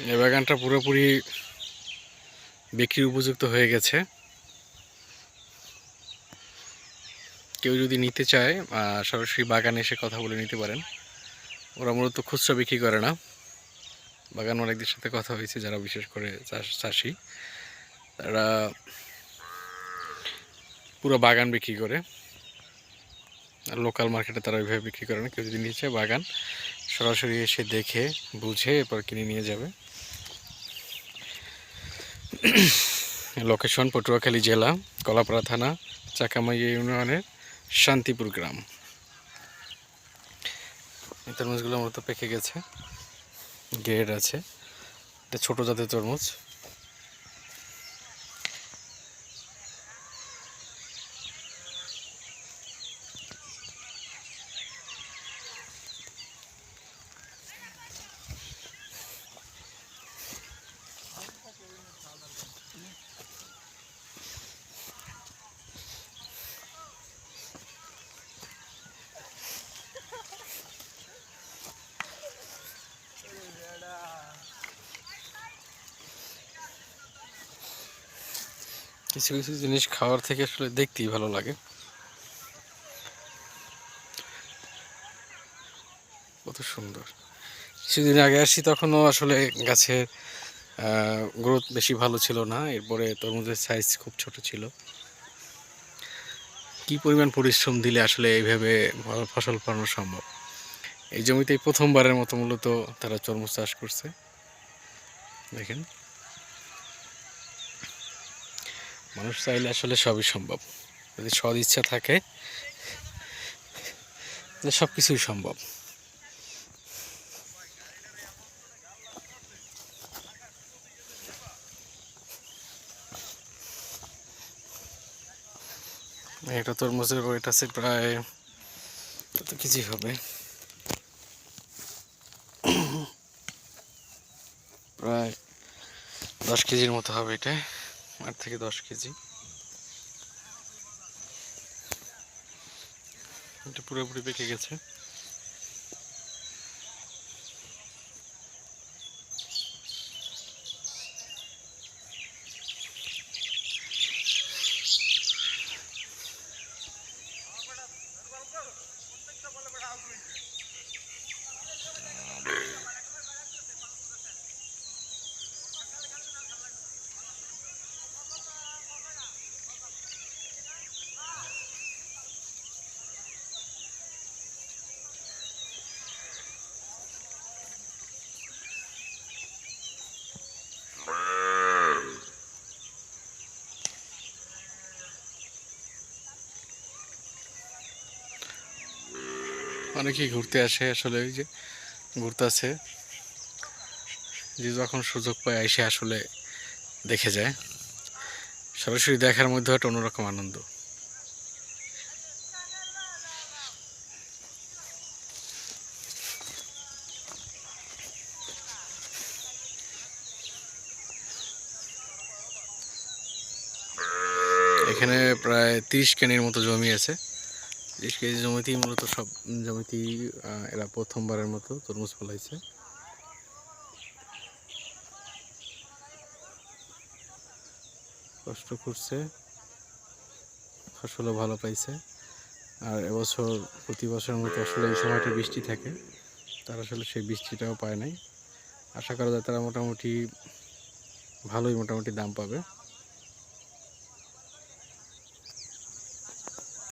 এই বাগানটা পুরোপুরি বিক্রির উপযুক্ত হয়ে গেছে। কেউ যদি নিতে চায় সরাসরি বাগানে এসে কথা বলে নিতে পারেন। ওরা মূলত খুচরা বিক্রি করে না। বাগান মালিকদের সাথে কথা হয়েছে, যারা বিশেষ করে চাষ- তারা পুরো বাগান বিক্রি করে। আর লোকাল মার্কেটে তারা ওইভাবে বিক্রি করে না। কেউ যদি নিচে বাগান, সরাসরি এসে দেখে, বুঝে এরপর কিনে নিয়ে যাবে। লোকেশন পটুয়াখালী জেলা কলাপাড়া থানা চাকামাই ইউনিয়নের শান্তিপুর গ্রাম তরমুজগুলো মূলত পেকে গেছে গেট আছে। এটা ছোটো জাতের তরমুজ। কিছু কিছু জিনিস খাওয়ার থেকে আসলে দেখতেই ভালো লাগে। কত সুন্দর। কিছুদিন আগে আসি তখনও আসলে গাছের গ্রোথ বেশি ভালো ছিল না, এরপরে তরমুজের সাইজ খুব ছোট ছিল। কি পরিমাণ পরিশ্রম দিলে আসলে এইভাবে ফসল ফলানো সম্ভব? এই জমিতেই প্রথমবারের মতো মূলত তারা তরমুজ চাষ করছে। দেখেন। মানুষ চাইলে আসলে সবই সম্ভব। যদি সদ ইচ্ছা থাকে সব কিছুই সম্ভব। একটা তরমুজের ওয়েট আছে প্রায় কত কেজি হবে? প্রায় দশ কেজির মতো হবে এটা। আট থেকে দশ কেজি। এটা পুরোপুরি পেকে গেছে। অনেকেই ঘুরতে আসে, আসলে ওই যে ঘুরতে আসে যে যখন সুযোগ পায় এসে আসলে দেখে যায়। সরাসরি দেখার মধ্যে একটা অন্যরকম আনন্দ। এখানে প্রায় তিরিশ কেনির মতো জমি আছে। তিরিশ কেজি জমিতেই মূলত সব জমিতেই এরা প্রথমবারের মতো তরমুজ ফলাইছে। কষ্ট করছে, ফসলও ভালো পাইছে। আর এবছর প্রতি বছরের মতো আসলে এই সময়টা বৃষ্টি থাকে, তারা আসলে সেই বৃষ্টিটাও পায় নাই। আশা করা যায় তারা মোটামুটি ভালোই মোটামুটি দাম পাবে।